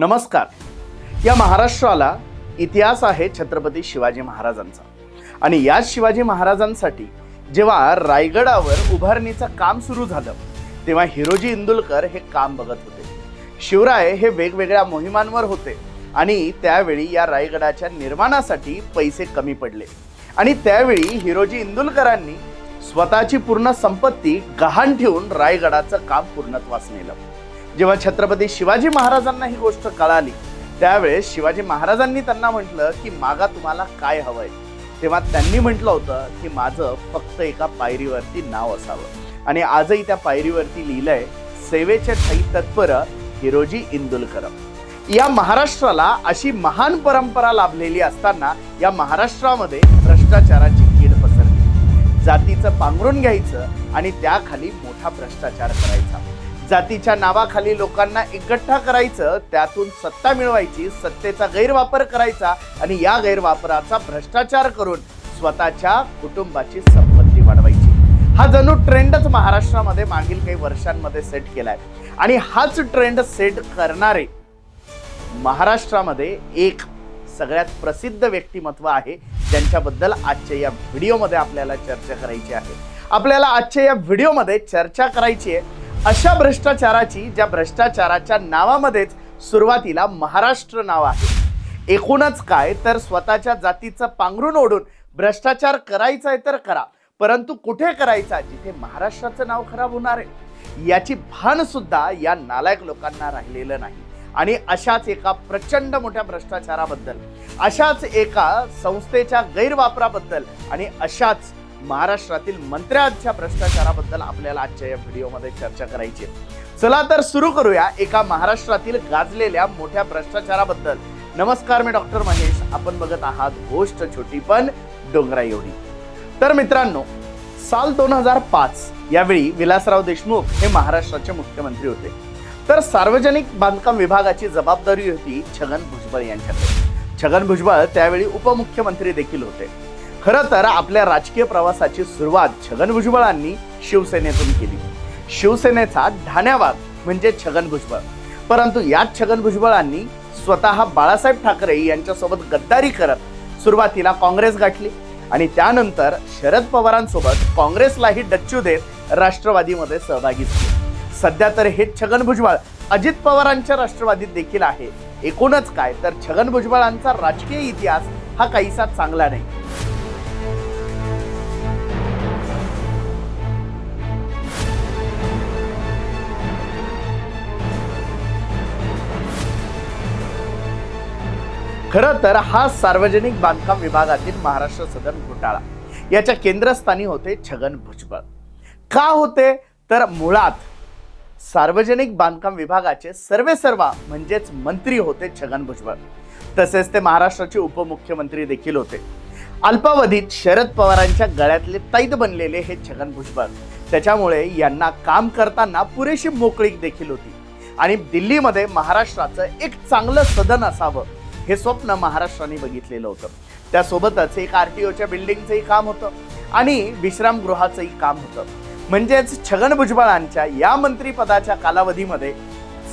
नमस्कार. या महाराष्ट्राला इतिहास आहे छत्रपती शिवाजी महाराजांचा. आणि याच शिवाजी महाराजांसाठी जेव्हा रायगडावर उभारणीचं काम सुरू झालं तेव्हा हिरोजी इंदुलकर हे काम बघत होते. शिवराय हे वेगवेगळ्या मोहिमांवर होते आणि त्यावेळी या रायगडाच्या निर्माणासाठी पैसे कमी पडले. आणि त्यावेळी हिरोजी इंदुलकरांनी स्वतःची पूर्ण संपत्ती गहाण ठेवून रायगडाचं काम पूर्णत्वास नेलं. जेव्हा छत्रपती शिवाजी महाराजांना ही गोष्ट कळाली त्यावेळेस शिवाजी महाराजांनी त्यांना म्हटलं की मागा तुम्हाला काय हवंय? तेव्हा त्यांनी म्हटलं होतं की माझं फक्त एका पायरीवरती नाव असावं. आणि आजही त्या पायरीवरती लिहिलंय सेवेचे ठाई तत्पर हिरोजी इंदुलकर. या महाराष्ट्राला अशी महान परंपरा लाभलेली असताना या महाराष्ट्रामध्ये भ्रष्टाचाराची कीड पसरली. जातीचं पांघरून घ्यायचं आणि त्याखाली मोठा भ्रष्टाचार करायचा. जातीच्या नावाखाली लोकांना एकगठ्ठा करायचं त्यातून सत्ता मिळवायची सत्तेचा गैरवापर करायचा आणि या गैरवापराचा भ्रष्टाचार करून स्वतःच्या कुटुंबाची संपत्ती वाढवायची. हा जणू ट्रेंडच महाराष्ट्रामध्ये मागील काही वर्षांमध्ये सेट केलाय. आणि हाच ट्रेंड सेट करणारे महाराष्ट्रामध्ये एक सगळ्यात प्रसिद्ध व्यक्तिमत्व आहे ज्यांच्याबद्दल आजच्या या व्हिडिओमध्ये आपल्याला चर्चा करायची आहे. आपल्याला आजच्या या व्हिडिओमध्ये चर्चा करायची आहे अशा भ्रष्टाचाराची ज्या भ्रष्टाचाराच्या नावामध्येच सुरुवातीला महाराष्ट्र नाव आहे. एकूणच काय तर स्वतःच्या जातीचं पांघरून ओढून भ्रष्टाचार करायचा आहे तर करा परंतु कुठे करायचा? जिथे महाराष्ट्राचं नाव खराब होणार आहे. याची भान सुद्धा या नालायक लोकांना राहिलेलं नाही. आणि अशाच एका प्रचंड मोठ्या भ्रष्टाचाराबद्दल अशाच एका संस्थेच्या गैरवापराबद्दल आणि अशाच महाराष्ट्रातील मंत्र्यांच्या भ्रष्टाचाराबद्दल आपल्याला आजच्या या व्हिडिओमध्ये चर्चा करायची आहे. चला तर सुरू करूया एका महाराष्ट्रातील गाजलेल्या मोठ्या भ्रष्टाचाराबद्दल. नमस्कार मी डॉक्टर महेश. आपण बघत आहात गोष्ट छोटी पण डोंगरा एवढी. तर मित्रांनो साल दोन हजार पाच यावेळी विलासराव देशमुख हे महाराष्ट्राचे मुख्यमंत्री होते. तर सार्वजनिक बांधकाम विभागाची जबाबदारी होती छगन भुजबळ यांच्याकडे. छगन भुजबळ त्यावेळी उपमुख्यमंत्री देखील होते. खरं तर आपल्या राजकीय प्रवासाची सुरुवात छगन भुजबळांनी शिवसेनेतून केली. शिवसेनेचा ढाण्यावाद म्हणजे छगन भुजबळ. परंतु याच छगन भुजबळांनी स्वतः बाळासाहेब ठाकरे यांच्यासोबत गद्दारी करत सुरुवातीला काँग्रेस गाठली आणि त्यानंतर शरद पवारांसोबत काँग्रेसलाही डच्चू देत राष्ट्रवादीमध्ये सहभागी झाले. सध्या तर हे छगन भुजबळ अजित पवारांच्या राष्ट्रवादीत देखील आहे. एकूणच काय तर छगन भुजबळांचा राजकीय इतिहास हा काहीसा चांगला नाही. खरं तर हा सार्वजनिक बांधकाम विभागातील महाराष्ट्र सदन घोटाळा. याच्या केंद्रस्थानी होते छगन भुजबळ. का होते? तर मुळात सार्वजनिक बांधकाम विभागाचे सर्वे सर्वा म्हणजेच मंत्री होते छगन भुजबळ. तसेच ते महाराष्ट्राचे उपमुख्यमंत्री देखील होते. अल्पावधीत शरद पवारांच्या गळ्यातले तैद बनलेले हे छगन भुजबळ. त्याच्यामुळे यांना काम करताना पुरेशी मोकळीक देखील होती. आणि दिल्लीमध्ये महाराष्ट्राचं एक चांगलं सदन असावं हे स्वप्न महाराष्ट्राने बघितलेलं होतं. त्यासोबतच एक आर टी ओच्या बिल्डिंगचंही काम होतं आणि विश्रामगृहाचंही काम होतं. म्हणजेच छगन भुजबळांच्या या मंत्रीपदाच्या कालावधीमध्ये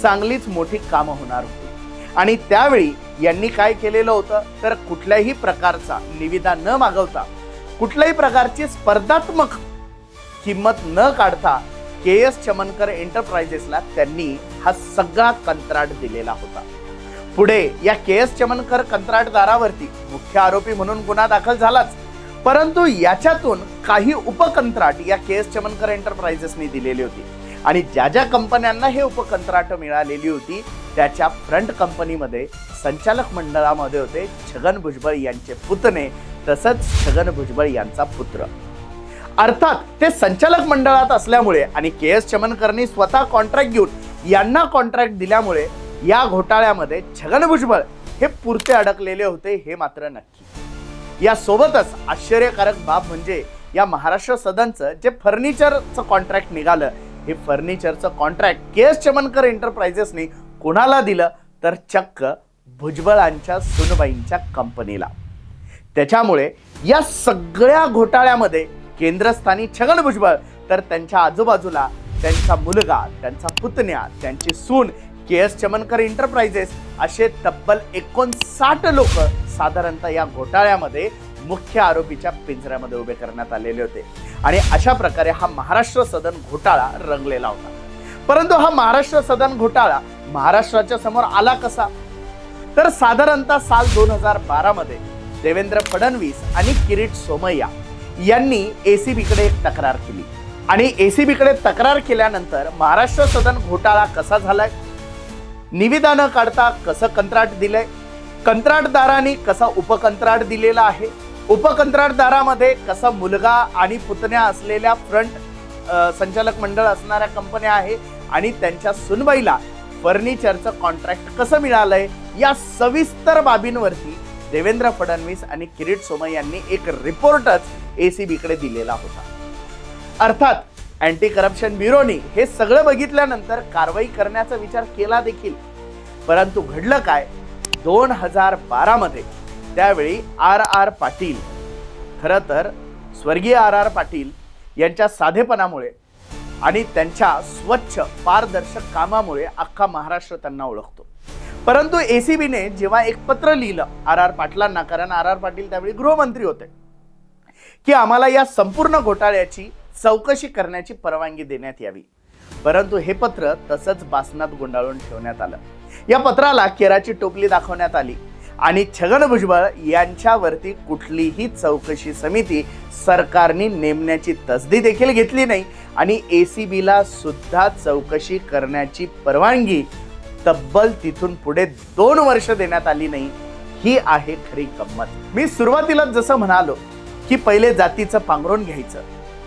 चांगलीच मोठी कामं होणार होती. आणि त्यावेळी यांनी काय केलेलं होतं? तर कुठल्याही प्रकारचा निविदा न मागवता कुठल्याही प्रकारची स्पर्धात्मक किंमत न काढता के एस चमनकर एंटरप्राइजेसला त्यांनी हा सगळा कंत्राट दिलेला होता. पुढे या के एस चमनकर कंत्राटदारावरती मुख्य आरोपी म्हणून गुन्हा दाखल झालाच. परंतु याच्यातून काही उपकंत्राट या के एस चमनकर एंटरप्राइजेसनी दिलेली होती. आणि ज्या ज्या कंपन्यांना हे उपकंत्राट मिळालेली होती त्याच्या फ्रंट कंपनीमध्ये संचालक मंडळामध्ये होते छगन भुजबळ यांचे पुतणे तसंच छगन भुजबळ यांचा पुत्र. अर्थात ते संचालक मंडळात असल्यामुळे आणि के एस चमनकरनी स्वतः कॉन्ट्रॅक्ट घेऊन यांना कॉन्ट्रॅक्ट दिल्यामुळे या घोटाळ्यामध्ये छगन भुजबळ हे पुरते अडकलेले होते हे मात्र नक्की. यासोबतच आश्चर्यकारक बाब म्हणजे या महाराष्ट्र सदनचं जे फर्निचरचं कॉन्ट्रॅक्ट निघालं हे फर्निचरचं कॉन्ट्रॅक्ट के एस चमनकर एंटरप्राइजेसनी कोणाला दिलं? तर चक्क भुजबळांच्या सुनबाईंच्या कंपनीला त्याच्यामुळे या सगळ्या घोटाळ्यामध्ये केंद्रस्थानी छगन भुजबळ तर त्यांच्या आजूबाजूला त्यांचा मुलगा त्यांचा पुतण्या त्यांची सून के एस चमनकर इंटरप्राइजेस असे तब्बल एकोणसाठ लोक साधारणतः या घोटाळ्यामध्ये मुख्य आरोपीच्या पिंजऱ्यामध्ये उभे करण्यात आलेले होते. आणि अशा प्रकारे हा महाराष्ट्र सदन घोटाळा रंगलेला होता. परंतु हा महाराष्ट्र सदन घोटाळा महाराष्ट्राच्या समोर आला कसा? तर साधारणतः साल दोन हजार बारामध्ये देवेंद्र फडणवीस आणि किरीट सोमय्या यांनी एसीबीकडे एक तक्रार केली. आणि एसीबीकडे तक्रार केल्यानंतर महाराष्ट्र सदन घोटाळा कसा झालाय? निविदा न काढता कसं कंत्राट दिलंय? कंत्राटदारांनी कसा उपकंत्राट दिलेला आहे? उपकंत्राटदारामध्ये कसा मुलगा आणि पुतण्या असलेल्या फ्रंट संचालक मंडळ असणाऱ्या कंपन्या आहे आणि त्यांच्या सुनबाईला फर्निचरचं कॉन्ट्रॅक्ट कसं मिळालंय? या सविस्तर बाबींवरती देवेंद्र फडणवीस आणि किरीट सोमय यांनी एक रिपोर्टच एसीबीकडे दिलेला होता. अर्थात अँटी करप्शन ब्युरोनी हे सगळं बघितल्यानंतर कारवाई करण्याचा विचार केला देखील. परंतु घडलं काय? दोन हजार बारामध्ये त्यावेळी आर आर पाटील खरं तर स्वर्गीय आर आर पाटील यांच्या साधेपणामुळे आणि त्यांच्या स्वच्छ पारदर्शक कामामुळे अख्खा महाराष्ट्र त्यांना ओळखतो. परंतु एसीबीने जेव्हा एक पत्र लिहिलं आर आर पाटलांना कारण आर आर पाटील त्यावेळी गृहमंत्री होते की आम्हाला या संपूर्ण घोटाळ्याची चौकशी करण्याची परवानगी देण्यात यावी. परंतु हे पत्र तसंच बासनात गुंडाळून ठेवण्यात आलं. या पत्राला केराची टोपली दाखवण्यात आली आणि छगन भुजबळ यांच्यावरती कुठलीही चौकशी समिती सरकारने नेमण्याची तसदी देखील घेतली नाही आणि ए एसीबीला सुद्धा चौकशी करण्याची परवानगी तब्बल तिथून पुढे दोन वर्ष देण्यात आली नाही ही आहे खरी गंमत. मी सुरुवातीला जसं म्हणालो की पहिले जातीचं पांघरून घ्यायचं.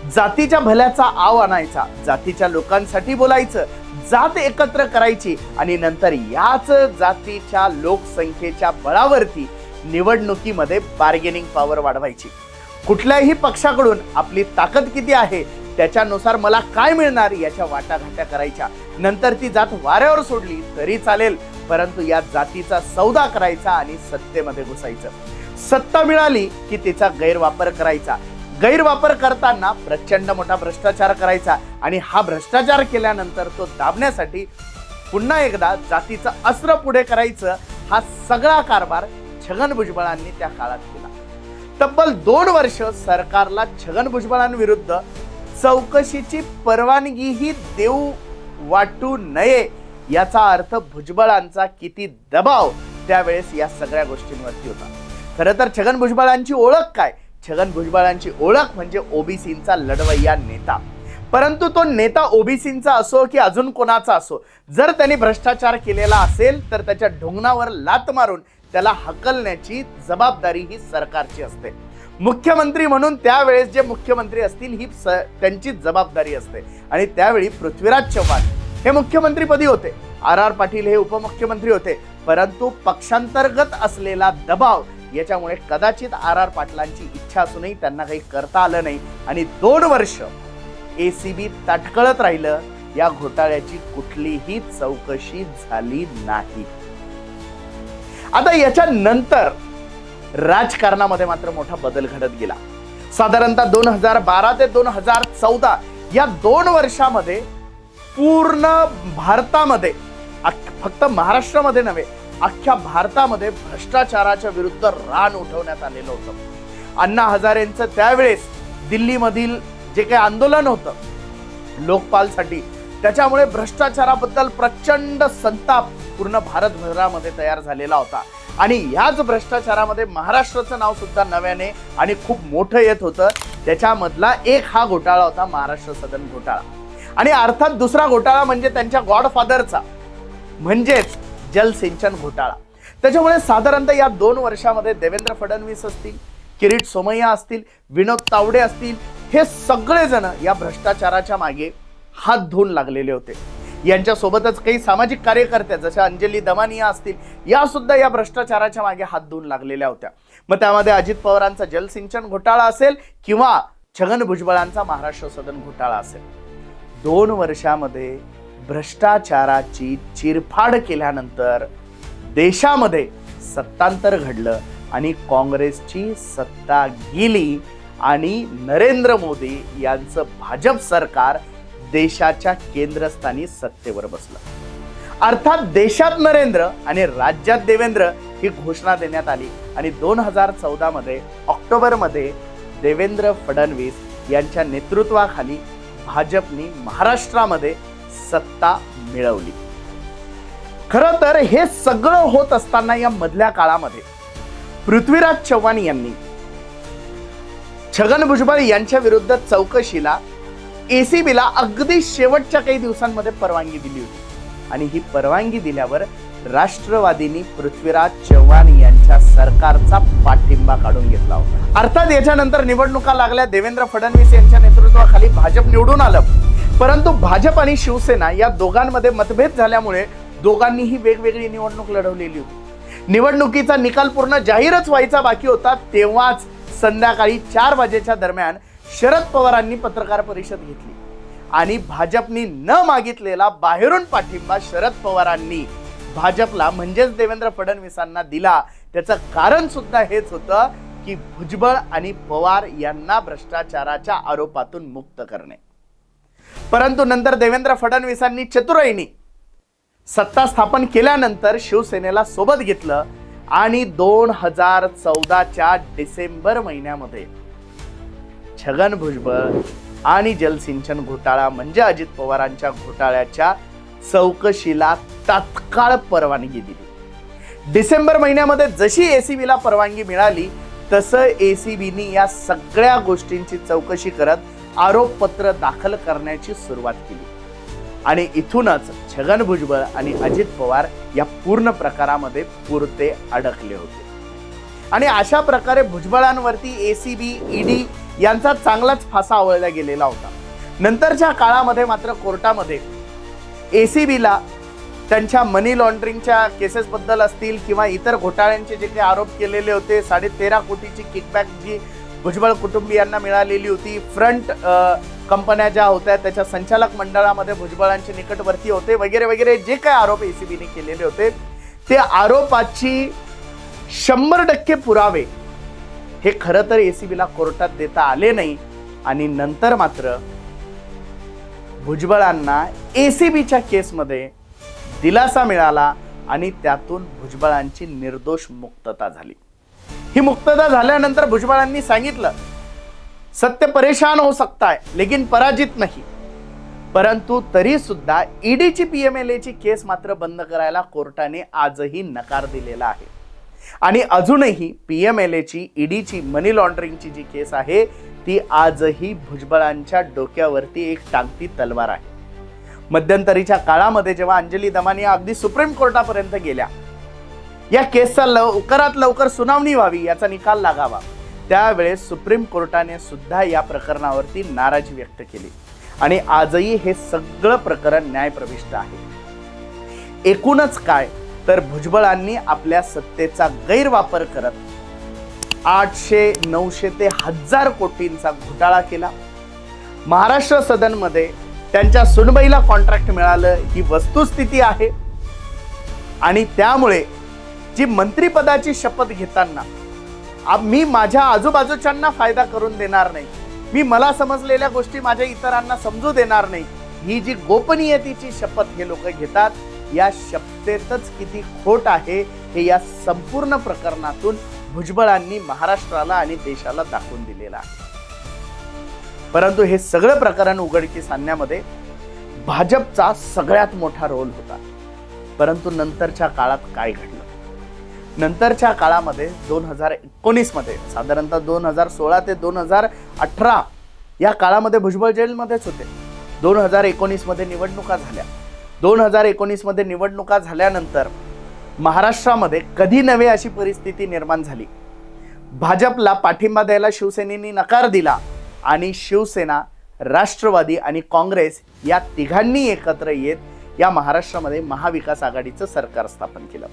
जातीच्या भल्याचा आव आणायचा. जातीच्या लोकांसाठी बोलायचं. जात एकत्र करायची आणि नंतर याच जातीच्या लोकसंख्येच्या बळावरती निवडणुकीमध्ये बार्गेनिंग पॉवर वाढवायची. कुठल्याही पक्षाकडून आपली ताकद किती आहे त्याच्यानुसार मला काय मिळणार याच्या वाटाघाट्या करायच्या. नंतर ती जात वाऱ्यावर सोडली तरी चालेल परंतु या जातीचा सौदा करायचा आणि सत्तेमध्ये घुसायचं. सत्ता मिळाली की तिचा गैरवापर करायचा. गैरवापर करताना प्रचंड मोठा भ्रष्टाचार करायचा. आणि हा भ्रष्टाचार केल्यानंतर तो दाबण्यासाठी पुन्हा एकदा जातीचं अस्त्र पुढे करायचं हा सगळा कारभार छगन भुजबळांनी त्या काळात केला. तब्बल दोन वर्ष सरकारला छगन भुजबळांविरुद्ध चौकशीची परवानगीही देऊ वाटू नये याचा अर्थ भुजबळांचा किती दबाव त्यावेळेस या सगळ्या गोष्टींवरती होता. खरं तर छगन भुजबळांची ओळख काय? छगन भुजबळांची ओळख म्हणजे ओबीसींचा लढवय्या नेता. परंतु तो नेता ओबीसींचा असो की अजून कोणाचा असो जर त्यांनी भ्रष्टाचार केलेला असेल तर त्याच्या ढोंगणावर लात मारून त्याला हकलण्याची जबाबदारी ही सरकारची असते. मुख्यमंत्री म्हणून त्यावेळेस जे मुख्यमंत्री असतील ही स त्यांची जबाबदारी असते. आणि त्यावेळी पृथ्वीराज चव्हाण हे मुख्यमंत्रीपदी होते. आर आर पाटील हे उपमुख्यमंत्री होते. परंतु पक्षांतर्गत असलेला दबाव याच्यामुळे कदाचित आर आर पाटलांची इच्छा असूनही त्यांना काही करता आलं नाही. आणि दोन वर्ष एसीबी तटकळत राहिलं या घोटाळ्याची कुठलीही चौकशी झाली नाही. आता याच्या नंतर राजकारणामध्ये मात्र मोठा बदल घडत गेला. साधारणतः दोन हजार बारा ते दोन हजार चौदा या दोन वर्षामध्ये पूर्ण भारतामध्ये फक्त महाराष्ट्रामध्ये नव्हे अख्ख्या भारतामध्ये भ्रष्टाचाराच्या विरुद्ध रान उठवण्यात आलेलं होतं. अण्णा हजारेंचं त्यावेळेस दिल्लीमधील जे काही आंदोलन होतं लोकपालसाठी त्याच्यामुळे भ्रष्टाचाराबद्दल प्रचंड संताप पूर्ण भारतभरामध्ये तयार झालेला होता. आणि याच भ्रष्टाचारामध्ये महाराष्ट्राचं नाव सुद्धा नव्याने आणि खूप मोठं येत होतं. त्याच्यामधला एक हा घोटाळा होता महाराष्ट्र सदन घोटाळा. आणि अर्थात दुसरा घोटाळा म्हणजे त्यांच्या गॉडफादरचा. म्हणजेच जलसिंचन घोटाळा. त्याच्यामुळे साधारणतः या दोन वर्षामध्ये देवेंद्र फडणवीस असतील किरीट सोमय्या असतील विनोद तावडे असतील हे सगळेजण या भ्रष्टाचाराच्या मागे हात धुवून लागलेले होते. यांच्यासोबतच काही सामाजिक कार्यकर्त्या जशा अंजली दमानिया असतील या सुद्धा या भ्रष्टाचाराच्या मागे हात धुवून लागलेल्या होत्या. मग त्यामध्ये अजित पवारांचा जलसिंचन घोटाळा असेल किंवा छगन भुजबळांचा महाराष्ट्र सदन घोटाळा असेल. दोन वर्षामध्ये भ्रष्टाचाराची चिरफाड केल्यानंतर देशामध्ये सत्तांतर घडलं आणि काँग्रेसची सत्ता गेली आणि नरेंद्र मोदी यांचं भाजप सरकार देशाच्या केंद्रस्थानी सत्तेवर बसलं. अर्थात देशात नरेंद्र आणि राज्यात देवेंद्र ही घोषणा देण्यात आली आणि दोन हजार चौदामध्ये ऑक्टोबरमध्ये देवेंद्र फडणवीस यांच्या नेतृत्वाखाली भाजपनी महाराष्ट्रामध्ये सत्ता मिळवली. खरं तर हे सगळं होत असताना या मधल्या काळामध्ये पृथ्वीराज चव्हाण यांनी छगन भुजबळ यांच्या विरुद्ध चौकशीला एसीबीला अगदी शेवटच्या काही दिवसांमध्ये परवानगी दिली होती. आणि ही परवानगी दिल्यावर राष्ट्रवादींनी पृथ्वीराज चव्हाण यांच्या सरकारचा पाठिंबा काढून घेतला होता. अर्थात याच्यानंतर निवडणुका लागल्या. देवेंद्र फडणवीस यांच्या नेतृत्वाखाली भाजप निवडून आलं. परंतु भाजप आणि शिवसेना या दोघांमध्ये मतभेद झाल्यामुळे दोघांनीही वेगवेगळी निवडणूक लढवलेली होती. निवडणुकीचा निकाल पूर्ण जाहीरच व्हायचा बाकी होता तेव्हाच संध्याकाळी चार वाजेच्या दरम्यान शरद पवारांनी पत्रकार परिषद घेतली. आणि भाजपनी न मागितलेला बाहेरून पाठिंबा शरद पवारांनी भाजपला म्हणजेच देवेंद्र फडणवीसांना दिला. त्याचं कारण सुद्धा हेच होतं की भुजबळ आणि पवार यांना भ्रष्टाचाराच्या आरोपातून मुक्त करणे. परंतु नंतर देवेंद्र फडणवीसांनी चतुराईनी सत्ता स्थापन केल्यानंतर शिवसेनेला सोबत घेतलं आणि दोन हजार चौदाच्या डिसेंबर महिन्यामध्ये छगन भुजबळ आणि जलसिंचन घोटाळा म्हणजे अजित पवारांच्या घोटाळ्याच्या चौकशीला तात्काळ परवानगी दिली. डिसेंबर महिन्यामध्ये जशी एसीबीला परवानगी मिळाली तसं एसीबीनी या सगळ्या गोष्टींची चौकशी करत आरोपपत्र दाखल करण्याची सुरुवात केली. आणि इथूनच छगन भुजबळ आणि अजित पवार या पूर्ण प्रकारामध्ये पुरते अडकले होते. आणि अशा प्रकारे भुजबळांवरती एसीबी ईडी यांचा चांगलाच फासा आवळला गेलेला होता. नंतरच्या काळामध्ये मात्र कोर्टामध्ये एसीबीला त्यांच्या मनी लॉन्ड्रिंगच्या केसेसबद्दल असतील किंवा इतर घोटाळ्यांचे जे काही आरोप केलेले होते साडे तेरा कोटीची किकबॅक जी भुजबळ कुटुंबियांना मिळालेली होती. फ्रंट कंपन्या ज्या होत्या त्याच्या संचालक मंडळामध्ये भुजबळांचे निकटवर्ती होते वगैरे वगैरे जे काय आरोप एसीबीने केलेले होते. ते आरोपाची शंभर टक्के पुरावे हे खरं तर एसीबीला कोर्टात देता आले नाही. आणि नंतर मात्र भुजबळांना एसीबीच्या केसमध्ये दिलासा मिळाला आणि त्यातून भुजबळांची निर्दोष मुक्तता झाली. ही मुक्तता झाल्यानंतर भुजबळांनी सांगितलं सत्य परेशान हो सकता है लेकिन पराजित नाही. परंतु तरी सुद्धा ईडीची एची केस मात्र बंद करायला कोर्टाने आजही नकार दिलेला आहे. आणि अजूनही पी एम एल एची ईडीची मनी लॉन्ड्रिंगची जी केस आहे ती आजही भुजबळांच्या डोक्यावरती एक टांगती तलवार आहे. मध्यंतरीच्या काळामध्ये जेव्हा अंजली दमानिया अगदी सुप्रीम कोर्टापर्यंत गेल्या या केसचा लवकरात लवकर सुनावणी व्हावी याचा निकाल लागावा. त्यावेळेस सुप्रीम कोर्टाने सुद्धा या प्रकरणावरती नाराजी व्यक्त केली. आणि आजही हे सगळं प्रकरण न्यायप्रविष्ट आहे. एकूणच काय तर भुजबळांनी आपल्या सत्तेचा गैरवापर करत आठशे नऊशे ते हजार कोटींचा घोटाळा केला. महाराष्ट्र सदनमध्ये त्यांच्या सुनबाईला कॉन्ट्रॅक्ट मिळालं ही वस्तुस्थिती आहे. आणि त्यामुळे जी मंत्रीपदाची शपथ घेताना मी माझ्या आजूबाजूच्यांना फायदा करून देणार नाही. मी मला समजलेल्या गोष्टी माझ्या इतरांना समजू देणार नाही. ही जी गोपनीयतेची शपथ हे लोक घेतात या शपथेतच किती खोट आहे हे या संपूर्ण प्रकरणातून भुजबळांनी महाराष्ट्राला आणि देशाला दाखवून दिलेलं आहे. परंतु हे सगळं प्रकरण उघडकीस आणण्यामध्ये भाजपचा सगळ्यात मोठा रोल होता. परंतु नंतरच्या काळात काय घडलं? नंतरच्या काळामध्ये दोन हजार एकोणीसमध्ये साधारणतः दोन हजार सोळा ते दोन हजार अठरा या काळामध्ये भुजबळ जेलमध्येच होते. दोन हजार एकोणीसमध्ये निवडणुका झाल्या. दोन हजार एकोणीसमध्ये निवडणुका झाल्यानंतर महाराष्ट्रामध्ये कधी नव्हे अशी परिस्थिती निर्माण झाली. भाजपला पाठिंबा द्यायला शिवसेनेने नकार दिला आणि शिवसेना राष्ट्रवादी आणि काँग्रेस या तिघांनी एकत्र येत या महाराष्ट्रामध्ये महाविकास आघाडीचं सरकार स्थापन केलं.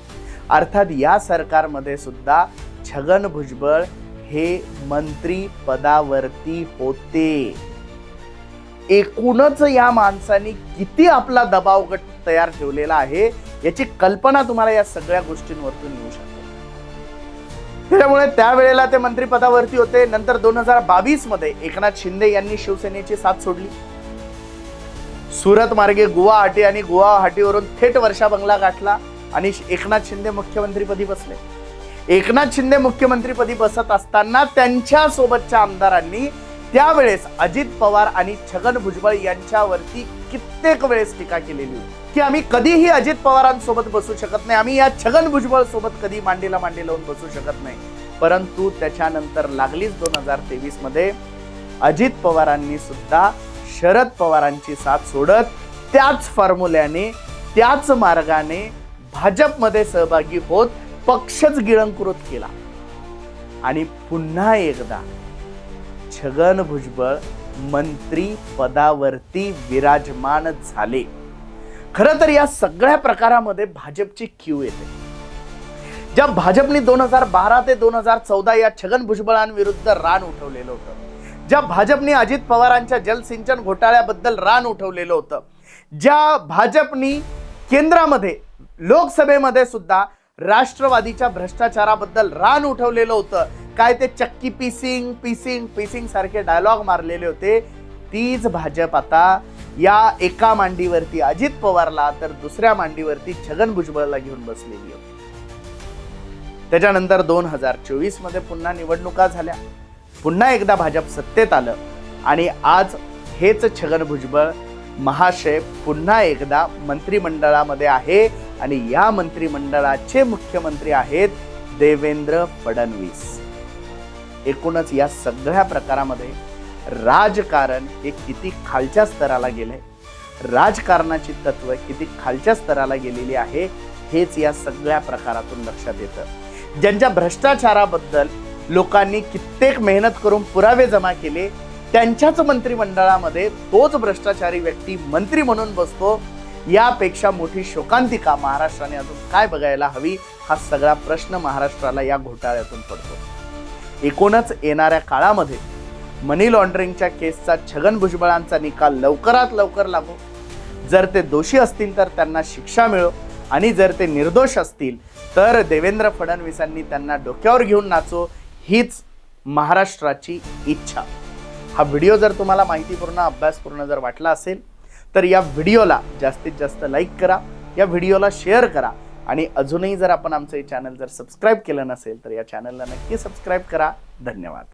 अर्थात या सरकारमध्ये सुद्धा छगन भुजबळ हे मंत्री पदावरती होते. एकूणच या माणसाने किती आपला दबाव गट तयार ठेवलेला आहे याची कल्पना तुम्हाला या सगळ्या गोष्टींवरतून येऊ शकते. त्यामुळे त्यावेळेला ते मंत्रिपदावरती होते. नंतर दोन हजार बावीसमध्ये एकनाथ शिंदे यांनी शिवसेनेची साथ सोडली. सुरत मार्गे गुवाहाटी आणि गुवाहाटीवरून थेट वर्षा बंगला गाठला. आणि एकनाथ शिंदे मुख्यमंत्रीपदी बसले. एकनाथ शिंदे मुख्यमंत्रीपदी बसत असताना त्यांच्या सोबतच्या आमदारांनी त्यावेळेस अजित पवार आणि छगन भुजबळ यांच्यावरती कित्येक वेळेस टीका केलेली होती. की आम्ही कधीही अजित पवारांसोबत बसू शकत नाही आम्ही या छगन भुजबळ सोबत कधी मांडीला मांडी लावून बसू शकत नाही. परंतु त्याच्यानंतर लागलीच दोन हजार तेवीसमध्ये अजित पवारांनी सुद्धा शरद पवारांची साथ सोडत त्याच फॉर्म्युल्याने त्याच मार्गाने भाजपमध्ये सहभागी होत पक्षच गिळंकृत केला. आणि पुन्हा एकदा छगन भुजबळ मंत्री पदावरती विराजमान झाले. खर तर या सगळ्या प्रकारामध्ये भाजपची क्यू येते. ज्या भाजपने दोन हजार बारा ते दोन हजार चौदा या छगन भुजबळांविरुद्ध रान उठवलेलं होतं. ज्या भाजपने अजित पवारांच्या जलसिंचन घोटाळ्याबद्दल रान उठवलेलं होतं. ज्या भाजपनी केंद्रामध्ये लोकसभेमध्ये सुद्धा राष्ट्रवादीच्या भ्रष्टाचाराबद्दल रान उठवलेलं होतं. काय ते चक्की पिसिंग पिसिंग पिसिंग सारखे डायलॉग मारलेले होते. तीच भाजप आता या एका मांडीवरती अजित पवारला तर दुसऱ्या मांडीवरती छगन भुजबळला घेऊन बसलेली होती. त्याच्यानंतर दोन हजार चोवीसमध्ये पुन्हा निवडणुका झाल्या. पुन्हा एकदा भाजप सत्तेत आलं आणि आज हेच छगन भुजबळ महाशय पुन्हा एकदा मंत्रिमंडळामध्ये आहे आणि या मंत्रिमंडळाचे मुख्यमंत्री आहेत देवेंद्र फडणवीस. एकूणच या सगळ्या प्रकारामध्ये राजकारण हे किती खालच्या स्तराला गेलंय? राजकारणाची तत्व किती खालच्या स्तराला गेलेली आहे? हेच या सगळ्या प्रकारातून लक्षात येतं. ज्यांच्या भ्रष्टाचाराबद्दल लोकांनी कित्येक मेहनत करून पुरावे जमा केले त्यांच्याच मंत्रिमंडळामध्ये तोच भ्रष्टाचारी व्यक्ती मंत्री म्हणून बसतो यापेक्षा मोठी शोकांतिका महाराष्ट्राने अजून काय बघायला हवी हा सगळा प्रश्न महाराष्ट्राला या घोटाळ्यातून पडतो. एकूणच येणाऱ्या काळामध्ये मनी लॉन्ड्रिंगच्या केसचा छगन भुजबळांचा निकाल लवकरात लवकर लागो. जर ते दोषी असतील तर त्यांना शिक्षा मिळो आणि जर ते निर्दोष असतील तर देवेंद्र फडणवीसांनी त्यांना डोक्यावर घेऊन नाचो हीच महाराष्ट्राची इच्छा. हा व्हिडिओ जर तुम्हाला माहितीपूर्ण अभ्यासपूर्ण जर वाटला असेल तर या व्हिडिओला जास्तीत जास्त लाईक करा या व्हिडिओला शेअर करा आणि अजूनही जर आपण आमचं हे चॅनल जर सबस्क्राईब केलं नसेल तर या चॅनलला नक्की सबस्क्राईब करा. धन्यवाद.